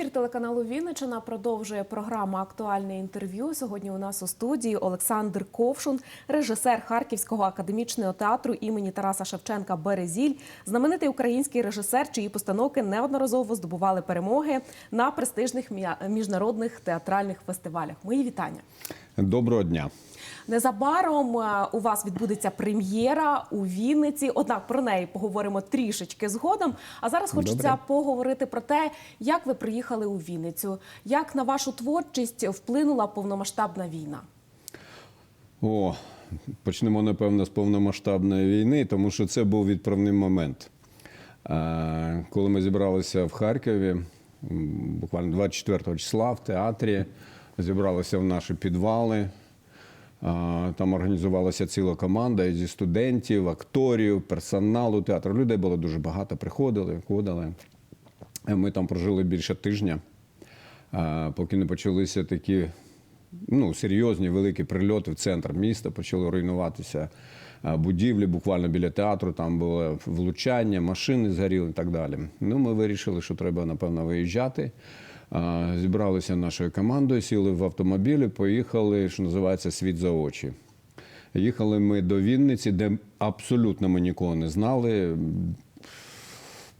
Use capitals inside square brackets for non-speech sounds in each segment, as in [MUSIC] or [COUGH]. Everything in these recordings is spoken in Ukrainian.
Ефір телеканалу Вінничина продовжує програма Актуальне інтерв'ю. Сьогодні у нас у студії Олександр Ковшун, режисер Харківського академічного театру імені Тараса Шевченка Березіль, знаменитий український режисер, чиї постановки неодноразово здобували перемоги на престижних міжнародних театральних фестивалях. Мої вітання. Доброго дня. Незабаром е, у вас відбудеться прем'єра у Вінниці. Однак про неї поговоримо трішечки згодом. А зараз хочеться Добре. поговорити про те, як ви приїхали у Вінницю, як на вашу творчість вплинула повномасштабна війна. О, почнемо, напевно, з повномасштабної війни, тому що це був відправний момент. Коли ми зібралися в Харкові, буквально 24 числа в театрі, зібралися в наші підвали. Там організувалася ціла команда зі студентів, акторів, персоналу театру. Людей було дуже багато, приходили, ходили. Е, Ми там прожили більше тижня, поки не почалися такі ну, серйозні великі прильоти в центр міста, почали руйнуватися будівлі буквально біля театру. Там було влучання, машини згоріли і так далі. Ну, ми вирішили, що треба, напевно, виїжджати. Зібралися нашою командою, сіли в автомобілі, поїхали, що називається світ за очі. Їхали ми до Вінниці, де абсолютно ми нікого не знали.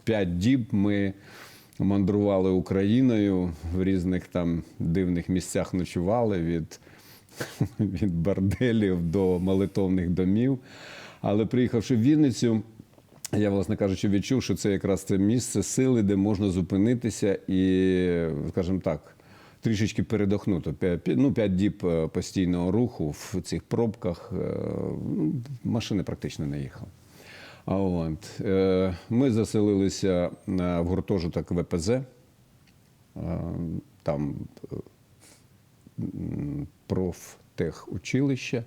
П'ять діб ми мандрували Україною в різних там дивних місцях ночували від, [LAUGHS] від борделів до молитовних домів. Але приїхавши в Вінницю, я, власне кажучи, відчув, що це якраз це місце сили, де можна зупинитися і, скажімо так, трішечки передохнути. Ну, п'ять діб е, постійного руху в цих пробках. е, ну, Машини практично не їхали. От, е, ми заселилися в гуртожиток ВПЗ. Там е, м, профтехучилище.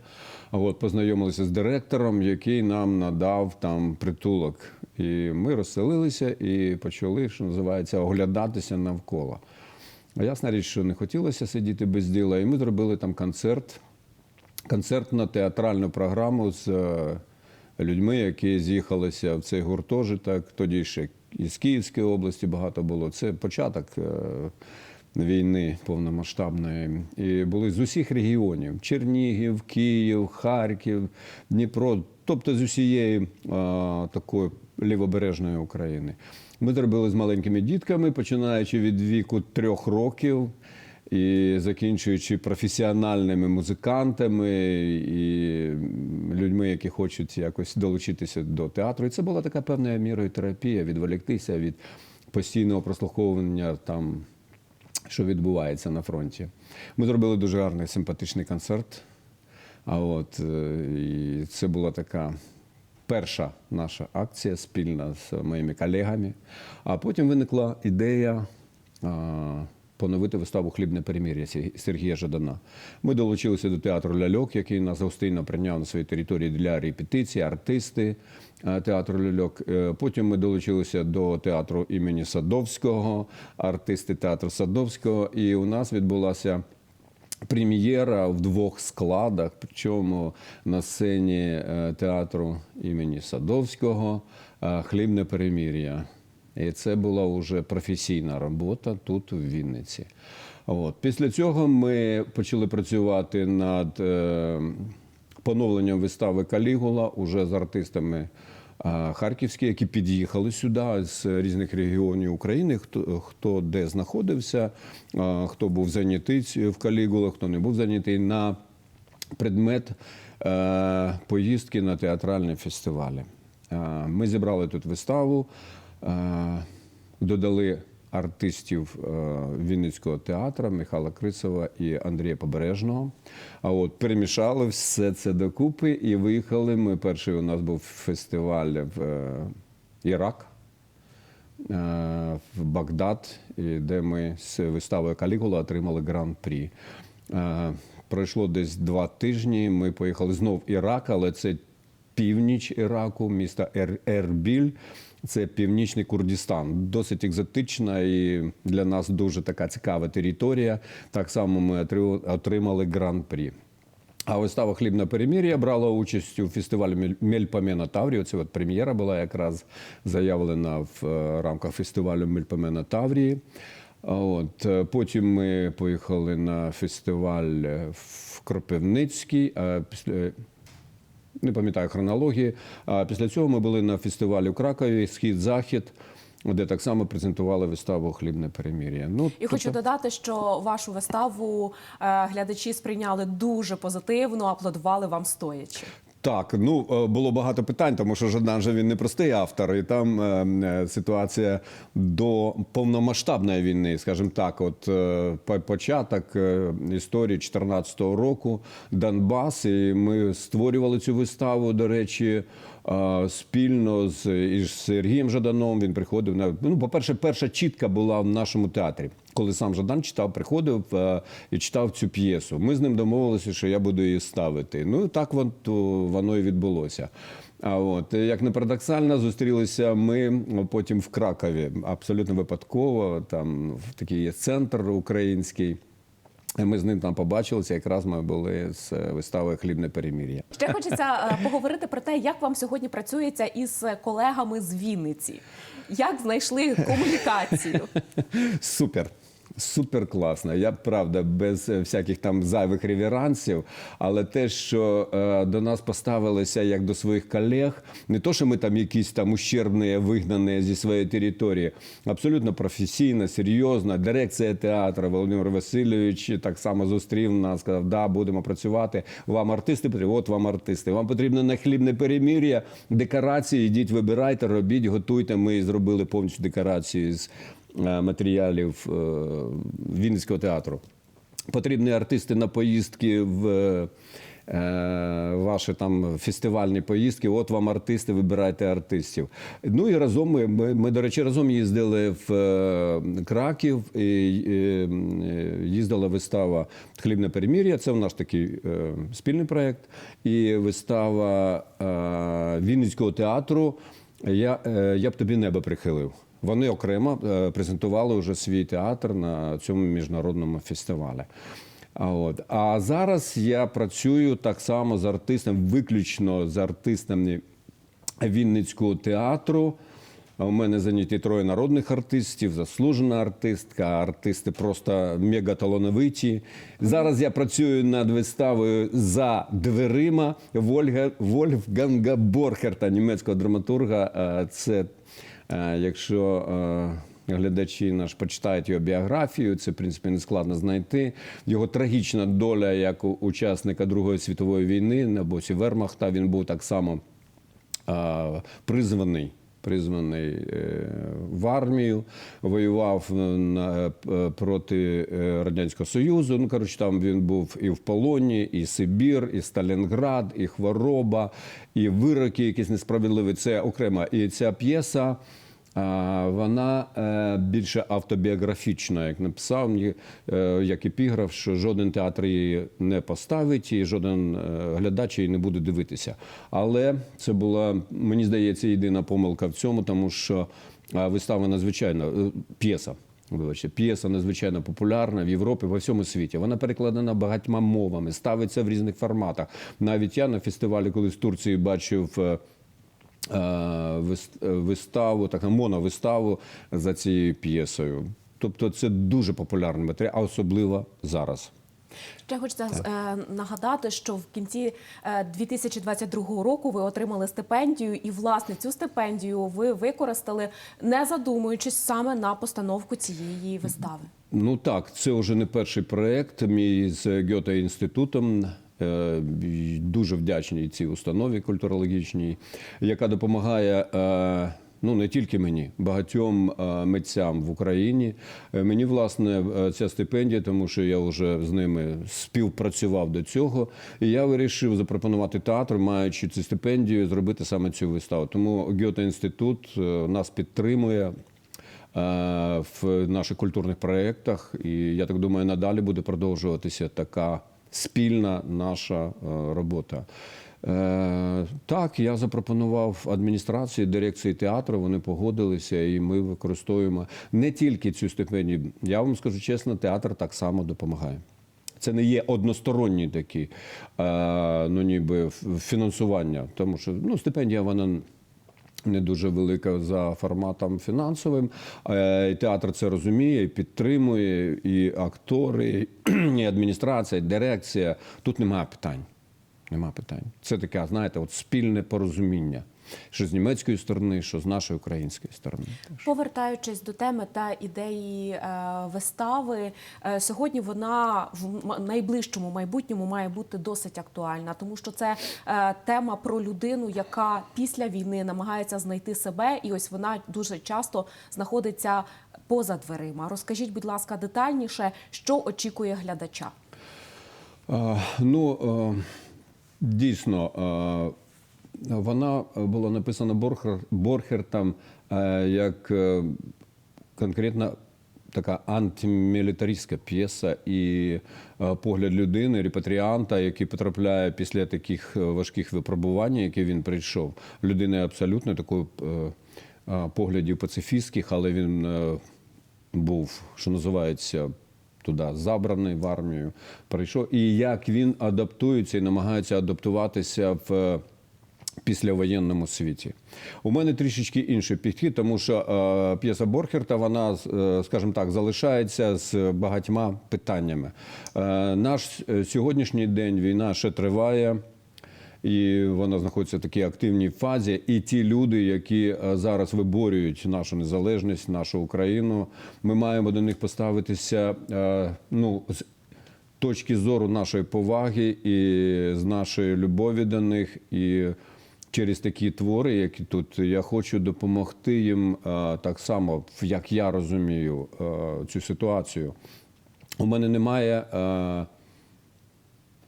А От, познайомилися з директором, який нам надав там притулок. І ми розселилися і почали, що називається, оглядатися навколо. А ясна річ, що не хотілося сидіти без діла, і ми зробили там концерт, концертно-театральну програму з е, людьми, які з'їхалися в цей гуртожиток. Тоді ще із Київської області багато було. Це початок е, війни повномасштабної. І були з усіх регіонів: Чернігів, Київ, Харків, Дніпро, тобто з усієї е, такої лівобережної України. Ми зробили з маленькими дітками, починаючи від віку трьох років і закінчуючи професіональними музикантами і людьми, які хочуть якось долучитися до театру. І це була така певною мірою терапія, відволіктися від постійного прослуховування там, що відбувається на фронті. Ми зробили дуже гарний симпатичний концерт. А от е, і це була така перша наша акція спільна з моїми колегами. А потім виникла ідея поновити виставу Хлібне перемір'я Сергія Жадана. Ми долучилися до театру Ляльок, який нас гостинно прийняв на своїй території для репетиції, артисти театру Ляльок. Е, Потім ми долучилися до театру імені Садовського, артисти театру Садовського. І у нас відбулася прем'єра в двох складах, причому на сцені е, театру імені Садовського е, Хлібне перемір'я. І це була вже професійна робота тут, у Вінниці. От. Після цього ми почали працювати над е, поновленням вистави Калігула уже з артистами а, харківські, які під'їхали сюди з різних регіонів України, хто, хто де знаходився, а, хто був зайнятий в Калігулах, хто не був зайнятий на предмет е, поїздки на театральні фестивалі. Е, Ми зібрали тут виставу, е, додали артистів е, Вінницького театру Михайла Крисова і Андрія Побережного. А от перемішали все це докупи і виїхали. Ми перший у нас був фестиваль в е, Ірак. е, В Багдад, де ми з виставою Калігула отримали гран-прі. Е, Пройшло десь два тижні. Ми поїхали знов в Ірак, але це північ Іраку, місто Ер- Ербіль. Це північний Курдістан. Досить екзотична і для нас дуже така цікава територія. Так само ми отримали гран-прі. А вистава Хлібна перемір'я брала участь у фестивалі Мель- Мельпомена Таврії. Це от прем'єра була якраз заявлена в е, рамках фестивалю Мельпомена Таврії. От е, потім ми поїхали на фестиваль е, в Кропивницький. А після не пам'ятаю хронології. А після цього ми були на фестивалі в Кракові Схід-Захід, де так само презентували виставу Хлібне перемір'я. Ну І хочу тобто- додати, що вашу виставу е, глядачі сприйняли дуже позитивно, аплодували вам стоячи. Так, ну е, було багато питань, тому що Жадан же він не простий автор, і там е, е, ситуація до повномасштабної війни, скажімо так, от е, початок е, історії 14-го року, Донбас, і ми створювали цю виставу, до речі. Спільно з із Сергієм Жаданом він приходив на ну, по-перше, перша чітка була в нашому театрі. Коли сам Жадан читав, приходив е, і читав цю п'єсу. Ми з ним домовилися, що я буду її ставити. Ну так вон, то, воно і відбулося. А от як не парадоксально, зустрілися ми потім в Кракові. Абсолютно випадково. Там такий є центр український. І Ми з ним там побачилися. Якраз ми були з виставою Хлібне перемір'я. Ще [LAUGHS] хочеться е, поговорити про те, як вам сьогодні працюється із колегами з Вінниці. Як знайшли комунікацію? Супер. Супер класно. Я правда без е, всяких там зайвих реверансів, але те, що е, до нас поставилися як до своїх колег, не то, що ми там якісь там ущербні, вигнані зі своєї території, абсолютно професійно, серйозно. Дирекція театру Володимир Васильович так само зустрів нас, сказав, да, будемо працювати. Вам артисти потрібні? От вам артисти. Вам потрібно на хлібне перемір'я, декорації. Йдіть, вибирайте, робіть, готуйте. Ми зробили повністю декорації з матеріалів е, Вінницького театру. Потрібні артисти на поїздки в е, ваші там фестивальні поїздки. От вам артисти, вибирайте артистів. Ну і разом ми, ми, ми, до речі, разом їздили в е, Краків. І, е, е, їздила вистава Хлібне перемір'я. Це в наш такий е, спільний проєкт. І вистава е, Вінницького театру. Я, е, я б тобі небо прихилив. Вони окремо е, презентували вже свій театр на цьому міжнародному фестивалі. А, от. а зараз я працюю так само з артистом, виключно з артистами Вінницького театру. У мене заняті троє народних артистів, заслужена артистка, артисти просто мегаталановиті. Зараз я працюю над виставою за дверима Вольга, Вольфганга Борхерта, німецького драматурга. Е, Це, якщо е, глядачі наш почитають його біографію, це в принципі не складно знайти. Його трагічна доля як учасника Другої світової війни на боці Вермахта. Він був так само призваний. Призваний е, в армію, воював е, проти е, Радянського Союзу. Ну, коротше, там він був і в полоні, і Сибір, і Сталінград, і хвороба, і вироки якісь несправедливі. Це окремо. І ця п'єса. Вона е, більше автобіографічна, як написав е, як епіграф, що жоден театр її не поставить, і жоден е, глядач її не буде дивитися. Але це була, мені здається, єдина помилка в цьому, тому що вистава надзвичайно п'єса. Вибачте, п'єса надзвичайно популярна в Європі, во всьому світі. Вона перекладена багатьма мовами, ставиться в різних форматах. Навіть я на фестивалі, коли з Турції бачив. Е, е, е, виставу, так моновиставу за цією п'єсою. Тобто це дуже популярний матеріал, а особливо зараз. Ще хочеться е, нагадати, що в кінці е, 2022 року ви отримали стипендію, і власне цю стипендію ви використали, не задумуючись саме на постановку цієї вистави. Ну так, це вже не перший проєкт мій з Гьоте інститутом. Е, Дуже вдячний цій установі культурологічній, яка допомагає. е, Ну, не тільки мені, багатьом е, митцям в Україні. Мені, власне, ця стипендія, тому що я вже з ними співпрацював до цього. І я вирішив запропонувати театру, маючи цю стипендію, зробити саме цю виставу. Тому Гьоте інститут нас підтримує в наших культурних проєктах. І я так думаю, надалі буде продовжуватися така спільна наша е, робота. Е, Так, я запропонував адміністрації, дирекції театру, вони погодилися, і ми використовуємо не тільки цю стипендію. Я вам скажу чесно, театр так само допомагає. Це не є односторонні такі е, ну, ніби фінансування, тому що ну, стипендія вона не дуже велика за форматом фінансовим. Е, і Театр це розуміє, підтримує, і актори, [CLEARS THROAT] і адміністрація, і дирекція. Тут немає питань. Нема питань. Це таке, знаєте, от спільне порозуміння. Що з німецької сторони, що з нашої української сторони. Повертаючись до теми та ідеї е, вистави, е, сьогодні вона в найближчому майбутньому має бути досить актуальна, тому що це е, тема про людину, яка після війни намагається знайти себе, і ось вона дуже часто знаходиться поза дверима. Розкажіть, будь ласка, детальніше, що очікує глядача. Ну, дійсно, вона була написана Борхер, Борхертом е, як е, конкретно така антимілітаристська п'єса і е, погляд людини, репатріанта, який потрапляє після таких е, важких випробувань, які він прийшов. Людина абсолютно такої е, е, поглядів пацифістських, але він е, був, що називається, туди забраний в армію, прийшов. І як він адаптується і намагається адаптуватися в е, післявоєнному світі. У мене трішечки інший підхід, тому що е, п'єса Борхерта, вона, е, скажімо так, залишається з багатьма питаннями. Е, наш е, сьогоднішній день війна ще триває. І вона знаходиться в такій активній фазі. І ті люди, які е, зараз виборюють нашу незалежність, нашу Україну, ми маємо до них поставитися ну, з точки зору нашої поваги і з нашої любові до них. І через такі твори, які тут, я хочу допомогти їм е, так само, як я розумію е, цю ситуацію. У мене немає. е,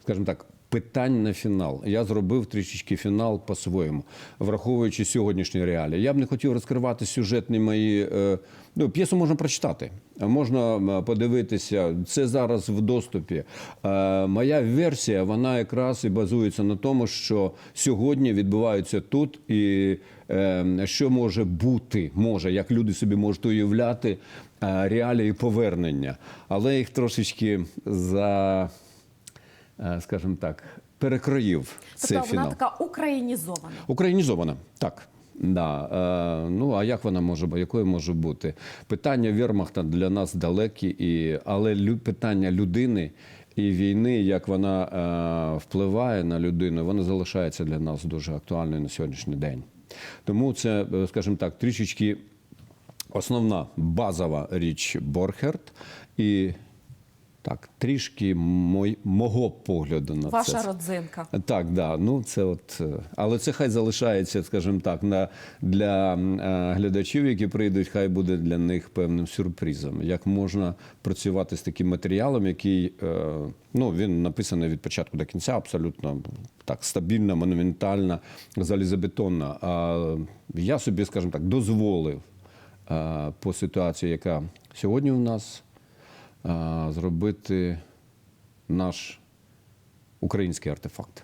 скажімо так, питань на фінал. Я зробив трішечки фінал по-своєму, враховуючи сьогоднішні реалії. Я б не хотів розкривати сюжетні мої. е, Ну, п'єсу можна прочитати, можна е, подивитися. Це зараз в доступі. Е, Моя версія, вона якраз і базується на тому, що сьогодні відбувається тут, і що може бути, може, як люди собі можуть уявляти реалії повернення, але їх трошечки за скажімо так, перекроїв цей Тобто вона така українізована. Українізована, так. Да. Е, ну а як вона може бу- якою може бути? Питання Вермахта для нас далекі, і, але питання людини і війни, як вона е, впливає на людину, вона залишається для нас дуже актуальною на сьогоднішній день. Тому це, е, скажімо так, трішечки основна базова річ Борхерт і так, трішки мой, мого погляду на Ваша це. родзинка. Так, да. Ну це от, е, але це хай залишається, скажімо так, на для м, е, глядачів, які прийдуть, хай буде для них певним сюрпризом. Як можна працювати з таким матеріалом, який е, ну він написаний від початку до кінця, абсолютно так стабільна, монументальна, залізобетонна. А я собі, скажімо так, дозволив е, по ситуації, яка сьогодні у нас, зробити наш український артефакт.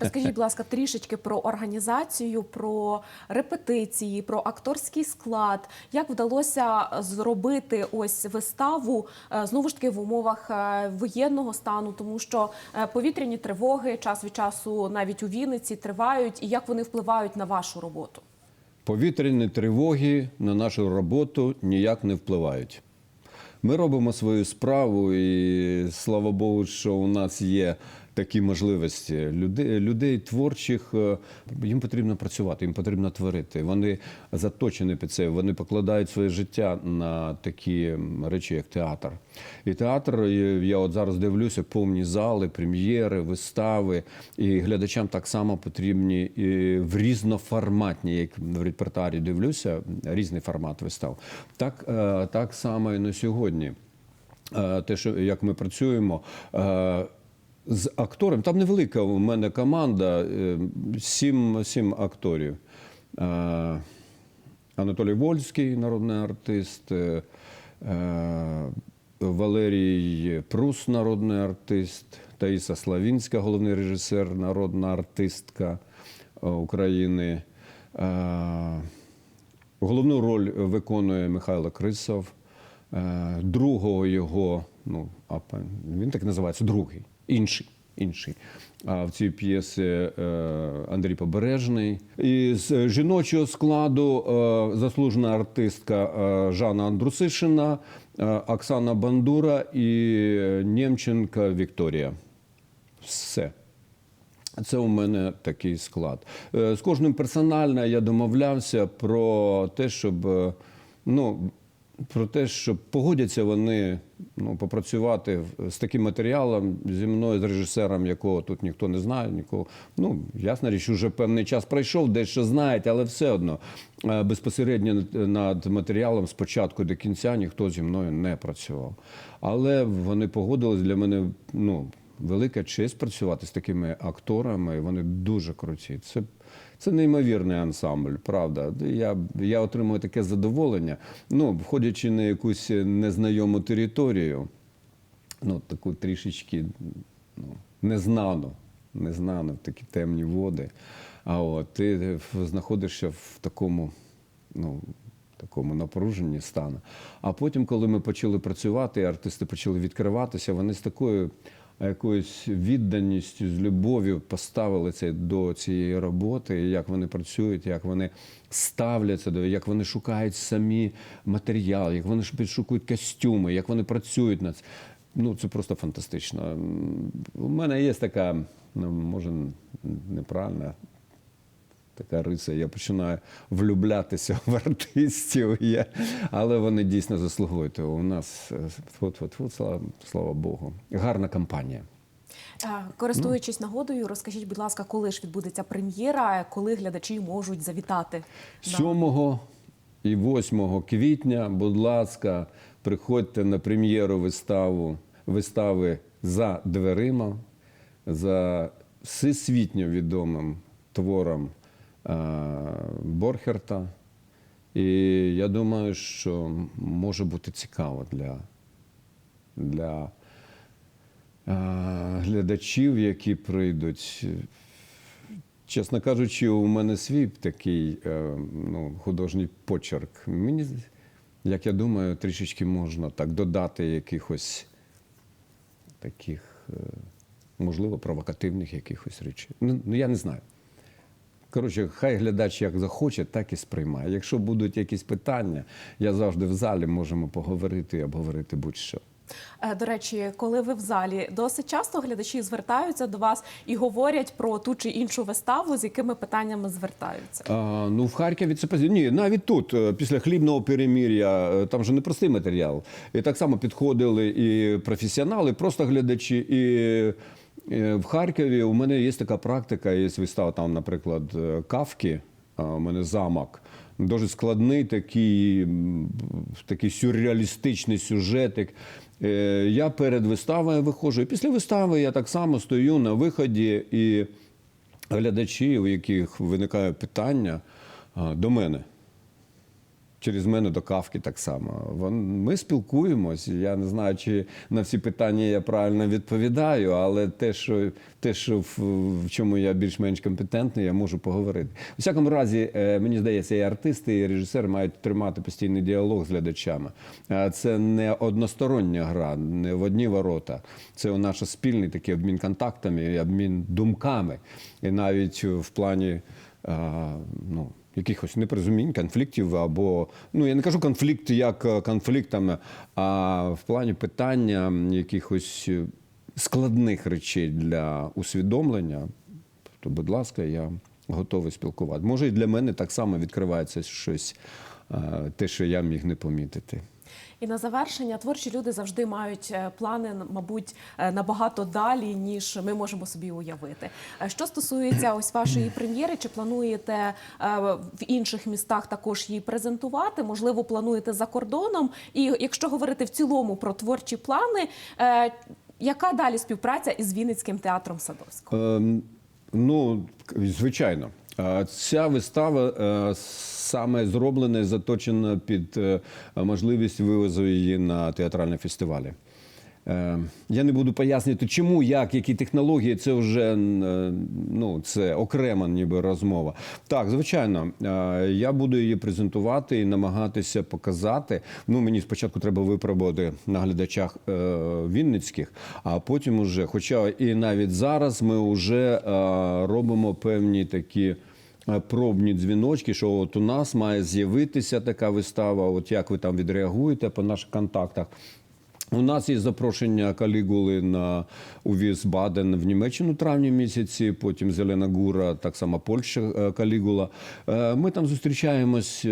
Розкажіть, будь ласка, трішечки про організацію, про репетиції, про акторський склад. Як вдалося зробити ось виставу е, знову ж таки в умовах е, воєнного стану, тому що е, повітряні тривоги час від часу навіть у Вінниці тривають, і як вони впливають на вашу роботу? Повітряні тривоги на нашу роботу ніяк не впливають. Ми робимо свою справу, і слава Богу, що у нас є такі можливості. Людей, людей творчих е, їм потрібно працювати, їм потрібно творити. Вони заточені під це, вони покладають своє життя на такі речі, як театр. І театр, я от зараз дивлюся, повні зали, прем'єри, вистави. І глядачам так само потрібні і в різноформатні, як в репертуарі дивлюся, різний формат вистав. Так, е, так само і на сьогодні. Е, Те, що як ми працюємо. З актором, там невелика у мене команда, е, сім, сім акторів. Е, Анатолій Вольський, народний артист, е, Валерій Прус, народний артист, Таїса Славінська, головний режисер, народна артистка України. Головну роль виконує Михайло Крисов. Другого його, ну, він так називається, другий, інший. інший. В цій п'єсі е, Андрій Побережний. І з жіночого складу е, заслужена артистка е, Жанна Андрусишина, Оксана Бандура і Нємченка Вікторія. Все. Це у мене такий склад. З кожним персонально я домовлявся про те, щоб ну, про те, що погодяться вони ну, попрацювати з таким матеріалом зі мною, з режисером, якого тут ніхто не знає, нікого. Ну, ясна річ, вже певний час пройшов, дещо знають, але все одно е, безпосередньо над- матеріалом з початку до кінця ніхто зі мною не працював. Але вони погодились для мене. ну, велика честь працювати з такими акторами. Вони дуже круті. Це, це неймовірний ансамбль, правда. Я, я отримую таке задоволення. Ну, входячи на якусь незнайому територію, ну, таку трішечки ну, незнану, незнану такі темні води. А от ти знаходишся в такому, ну, такому напруженні стану. А потім, коли ми почали працювати, артисти почали відкриватися, вони з такою якоюсь відданістю, з любов'ю поставили це до цієї роботи, як вони працюють, як вони ставляться до, як вони шукають самі матеріали, як вони підшукують костюми, як вони працюють над. Ну, це просто фантастично. У мене є така, ну, може, неправильна така риса. Я починаю влюблятися в артистів, я, але вони дійсно заслуговують. У нас фу-фу-фу, слава, слава Богу. Гарна кампанія. Е, Користуючись нагодою, розкажіть, будь ласка, коли ж відбудеться прем'єра, коли глядачі можуть завітати? на- 7 і 8 квітня, будь ласка, приходьте на прем'єру виставу, вистави за дверима, за всесвітньо відомим твором е, Борхерта. І я думаю, що може бути цікаво для, для е, глядачів, які прийдуть. Чесно кажучи, у мене свій такий е, ну, художній почерк. Мені, як я думаю, трішечки можна так додати якихось таких, е, можливо, провокативних якихось речей. Ну, ну я не знаю. Коротше, хай глядач як захоче, так і сприймає. Якщо будуть якісь питання, я завжди в залі можемо поговорити і обговорити будь-що. Е, До речі, коли ви в залі, досить часто глядачі звертаються до вас і говорять про ту чи іншу виставу, з якими питаннями звертаються. А, ну, в Харкові це. Ні, навіть тут, е, після хлібного перемір'я, е, там же непростий матеріал. І так само підходили і професіонали, просто глядачі. І в Харкові у мене є така практика, є вистава там, наприклад, е, Кавки, у мене замок. Дуже складний такий, такий сюрреалістичний сюжетик. Е, Я перед виставою виходжу. І після вистави я так само стою на виході і глядачі, у яких виникає питання до мене. Через мене до кавки так само. Ми спілкуємось. Я не знаю, чи на всі питання я правильно відповідаю, але те, що, те, що в, в чому я більш-менш компетентний, я можу поговорити. У всякому разі, е, мені здається, і артисти, і режисер мають тримати постійний діалог з глядачами. Це не одностороння гра, не в одні ворота. Це у наш спільний такий обмін контактами, обмін думками. І навіть в плані. ну, якихось непорозумінь, конфліктів або ну я не кажу конфлікт як конфлікт конфліктами, а в плані питання якихось е, складних речей для усвідомлення. То, будь ласка, я готовий спілкувати. Може, і для мене так само відкривається щось, е, те, що я міг не помітити. І на завершення творчі люди завжди мають е, плани, мабуть, е, набагато далі, ніж ми можемо собі уявити. Е, Що стосується ось вашої прем'єри, чи плануєте в інших містах також її презентувати? Можливо, плануєте за кордоном? І якщо говорити в цілому про творчі плани, яка далі співпраця із Вінницьким театром Садовського? Ем, Ну, звичайно. Ця вистава е, саме зроблена і заточена під е, можливість вивозу її на театральні фестивалі. Е, Я не буду пояснювати, чому, як, які технології, це вже ну, це окрема ніби розмова. Так, звичайно, я буду її презентувати і намагатися показати. Ну, мені спочатку треба випробувати на глядачах Вінницьких, а потім уже, хоча і навіть зараз ми вже робимо певні такі. Е, Пробні дзвіночки, що от у нас має з'явитися така вистава. От як ви там відреагуєте по наших контактах. У нас є запрошення Калігули на у Вісбаден в Німеччину травні місяці, потім Зелена Гура, так само Польща е, Калігула. Е, Ми там зустрічаємось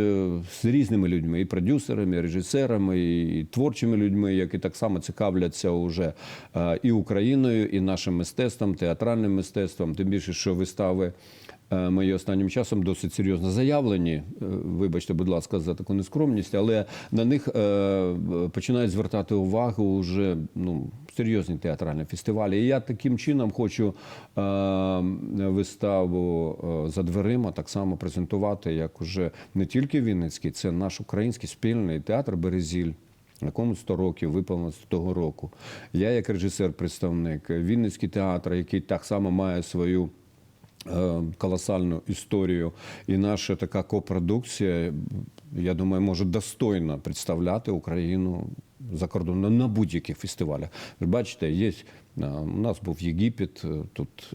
з різними людьми, і продюсерами, і режисерами, і творчими людьми, які так само цікавляться уже і Україною, і нашим мистецтвом, театральним мистецтвом. Тим більше, що вистави. Е, Мої останнім часом досить серйозно заявлені. Е, Вибачте, будь ласка, за таку нескромність, але на них е, починають звертати увагу вже ну, серйозні театральні фестивалі. І я таким чином хочу виставу за дверима так само презентувати, як уже не тільки Вінницький, це наш український спільний театр Березіль. Якому 100 років виповнилось того року. Я, як режисер-представник, Вінницький театр, який так само має свою колосальну історію, і наша така копродукція, я думаю, може достойно представляти Україну за кордоном на будь-яких фестивалях. Бачите, є е, у нас був Єгипет, е, тут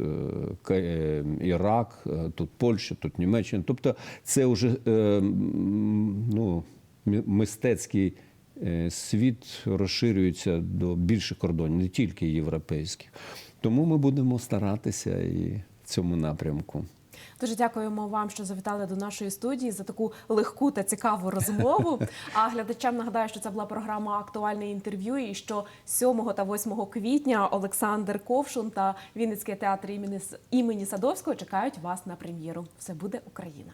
е, е, Ірак, е, тут Польща, тут Німеччина. Тобто, це вже е, ну, мистецький. е, Світ розширюється до більших кордонів, не тільки європейських. Тому ми будемо старатися і цьому напрямку. Дуже дякуємо вам, що завітали до нашої студії за таку легку та цікаву розмову. [LAUGHS] А глядачам нагадаю, що це була програма Актуальне інтерв'ю. І що 7 та 8 квітня Олександр Ковшун та Вінницький театр імені імені Садовського чекають вас на прем'єру. Все буде Україна.